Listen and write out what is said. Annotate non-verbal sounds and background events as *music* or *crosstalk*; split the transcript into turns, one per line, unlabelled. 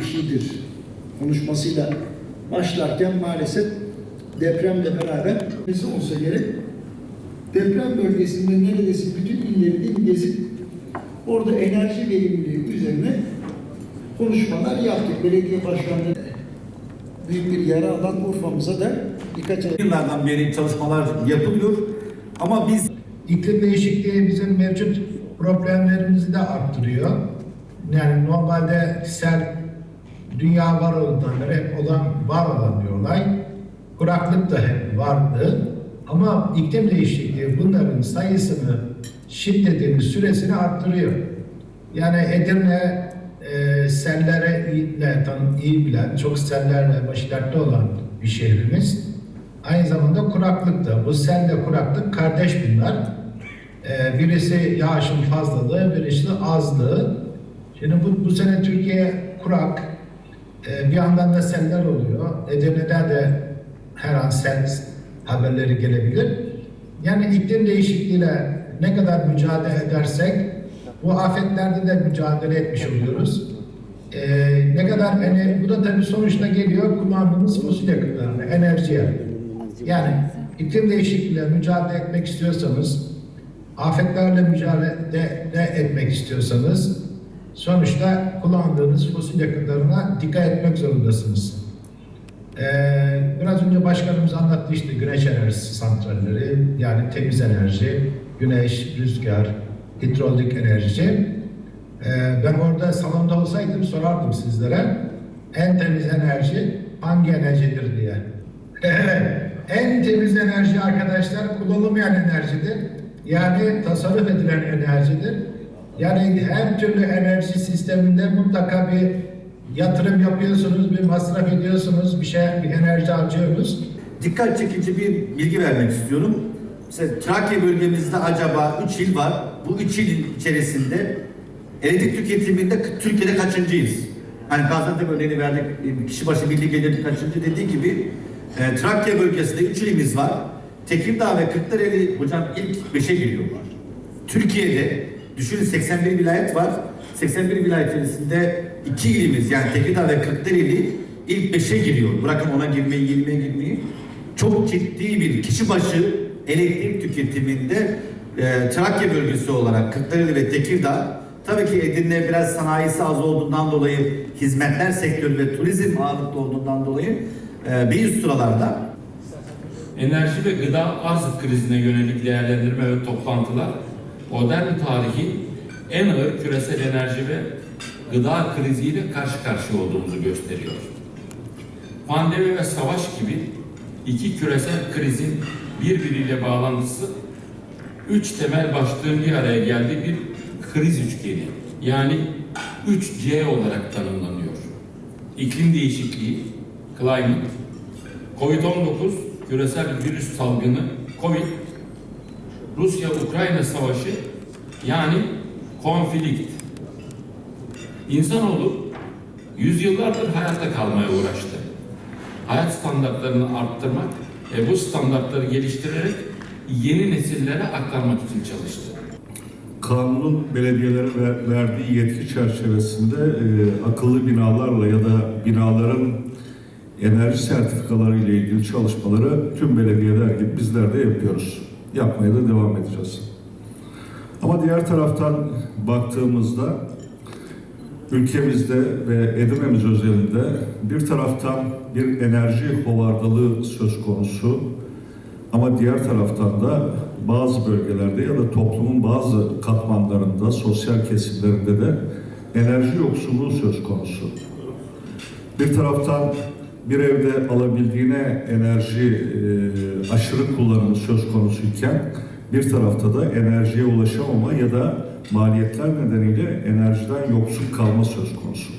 bir şeydir konuşmasıyla başlarken maalesef depremle beraber birisi olsa gerek deprem bölgesinde neredeyse bütün illeri de gezip orada enerji verimliliği üzerine konuşmalar yaptık. Belediye başkanları büyük bir yara alan Urfa'mıza da birkaç ay
Yıllardan beri çalışmalar yapılıyor ama biz
İklim değişikliği bizim mevcut problemlerimizi de arttırıyor. Yani normalde sel dünya var olduğundan beri hep olan, var olan bir olay. Kuraklık da hep vardı. Ama iklim değişikliği bunların sayısını, şiddetini, süresini arttırıyor. Yani Edirne e, sellere iyi, tan- iyi bilen, çok sellerle başı dertte olan bir şehrimiz. Aynı zamanda kuraklık da. Bu selle kuraklık kardeş bunlar. Ee, birisi yağışın fazlalığı, birisi azlığı. Şimdi bu, bu sene Türkiye kurak. Ee, bir yandan da seller oluyor. Edirne'de de her an sel haberleri gelebilir. Yani iklim değişikliğiyle ne kadar mücadele edersek bu afetlerde de mücadele etmiş oluyoruz. Ee, ne kadar yani bu da tabii sonuçta geliyor kullandığımız fosil yakıtlarına, enerjiye. Yani iklim değişikliğiyle mücadele etmek istiyorsanız, afetlerle mücadele etmek istiyorsanız sonuçta kullandığınız fosil yakıtlarına dikkat etmek zorundasınız. Ee, biraz önce başkanımız anlattı işte güneş enerjisi santralleri, yani temiz enerji, güneş, rüzgar, hidrolik enerji. Ee, ben orada salonda olsaydım sorardım sizlere en temiz enerji hangi enerjidir diye. *laughs* en temiz enerji arkadaşlar kullanılmayan enerjidir. Yani tasarruf edilen enerjidir. Yani her türlü enerji sisteminde mutlaka bir yatırım yapıyorsunuz, bir masraf ediyorsunuz, bir şey, bir enerji harcıyorsunuz.
dikkat çekici bir bilgi vermek istiyorum. Mesela Trakya bölgemizde acaba 3 il var. Bu 3 il içerisinde elektrik tüketiminde Türkiye'de kaçıncıyız? Hani Gaziantep örneğini verdik. Kişi başı milli gelir kaçıncı dediği gibi e, Trakya bölgesinde 3 ilimiz var. Tekirdağ ve Kırklareli hocam ilk 5'e giriyorlar. Türkiye'de düşünün 81 vilayet var. 81 vilayet içerisinde iki ilimiz yani Tekirdağ ve Kırklareli ilk 5'e giriyor. Bırakın ona girmeyi, girmeye girmeyi. Çok ciddi bir kişi başı elektrik tüketiminde e, Trakya bölgesi olarak Kırklareli ve Tekirdağ tabii ki Edirne biraz sanayisi az olduğundan dolayı hizmetler sektörü ve turizm ağırlıklı olduğundan dolayı e, bir üst sıralarda
Enerji ve gıda arz krizine yönelik değerlendirme ve toplantılar modern tarihin en ağır küresel enerji ve gıda kriziyle karşı karşıya olduğumuzu gösteriyor. Pandemi ve savaş gibi iki küresel krizin birbiriyle bağlantısı üç temel başlığın bir araya geldiği bir kriz üçgeni yani 3C olarak tanımlanıyor. İklim değişikliği, climate, Covid-19 küresel virüs salgını, Covid, Rusya-Ukrayna savaşı yani konflikt. İnsanoğlu yüzyıllardır hayatta kalmaya uğraştı. Hayat standartlarını arttırmak ve bu standartları geliştirerek yeni nesillere aktarmak için çalıştı.
Kanunun belediyelere ver- verdiği yetki çerçevesinde e, akıllı binalarla ya da binaların enerji sertifikaları ile ilgili çalışmaları tüm belediyeler gibi bizler de yapıyoruz. Yapmaya da devam edeceğiz. Ama diğer taraftan baktığımızda ülkemizde ve Edirne'miz özelinde bir taraftan bir enerji hovardalığı söz konusu ama diğer taraftan da bazı bölgelerde ya da toplumun bazı katmanlarında, sosyal kesimlerinde de enerji yoksulluğu söz konusu. Bir taraftan bir evde alabildiğine enerji e, aşırı kullanımı söz konusuyken bir tarafta da enerjiye ulaşamama ya da maliyetler nedeniyle enerjiden yoksul kalma söz konusu.